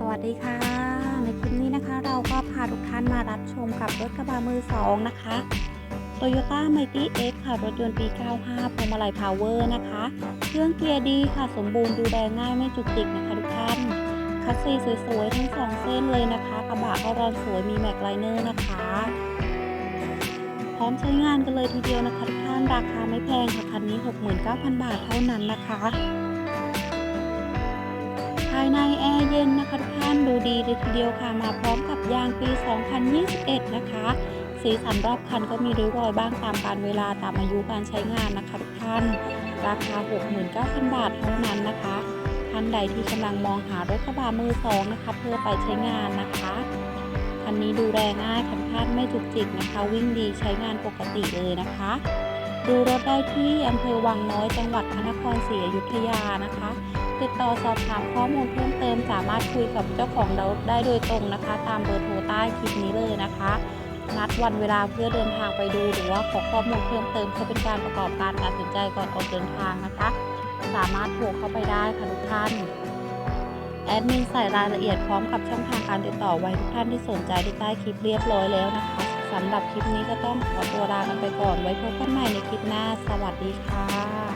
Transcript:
สวัสดีค่ะ ในคลิปนี้นะคะ เราก็พาทุกท่านมารับชมกับรถกระบะมือสองนะคะ Toyota Mighty X ค่ะ รถยนต์ปี 95พวงมาลัยพาวเวอร์นะคะ เครื่องเกียร์ดีค่ะ สมบูรณ์ดูแลง่ายไม่จุกจิกนะคะทุกท่าน คัสซีสวยๆ ทั้งสองเส้นเลยนะคะ กระบะก็รอนสวยมีแม็กไลเนอร์นะคะ พร้อมใช้งานกันเลยทีเดียวนะคะทุกท่าน ราคาไม่แพงค่ะคันนี้ 69,000 บาทเท่านั้นนะคะ ภายในแอร์เย็น นะคะทุกท่านดูดีเลยทีเดียวค่ะมาพร้อมกับยางปี 2021 นะคะ สีสันรอบคันก็มีริ้วรอยบ้างตามการเวลาตามอายุการใช้งานนะคะทุกท่าน ราคา 69,000 บาทเท่านั้นนะคะท่านใดที่กำลังมองหารถกระบะมือสองนะคะเพื่อไปใช้งานนะคะคันนี้ดูแลง่ายคันคาดไม่จุกจิกนะคะ วิ่งดีใช้งานปกติเลยนะคะ ดูรถได้ที่อำเภอวังน้อยจังหวัดพระนครศรีอยุธยานะคะ ติดต่อสอบถามข้อมูลเพิ่มเติม สามารถคุยกับเจ้าของรถได้โดยตรงนะคะ ตามเบอร์โทรใต้คลิปนี้เลยนะคะ นัดวันเวลาเพื่อเดินทางไปดูหรือว่าขอข้อมูลเพิ่มเติมเพื่อเป็นการประกอบการตัดสินใจก่อนออกเดินทางนะคะ สามารถโทรเข้าไปได้ค่ะทุกท่านแอดมินใส่รายละเอียดพร้อมกับช่องทางการติดต่อไว้ทุกท่านที่สนใจที่ใต้คลิปเรียบร้อยแล้วนะคะ สำหรับคลิปนี้ก็ต้องขอตัวลากันไปก่อน ไว้พบกันใหม่ในคลิปหน้า สวัสดีค่ะ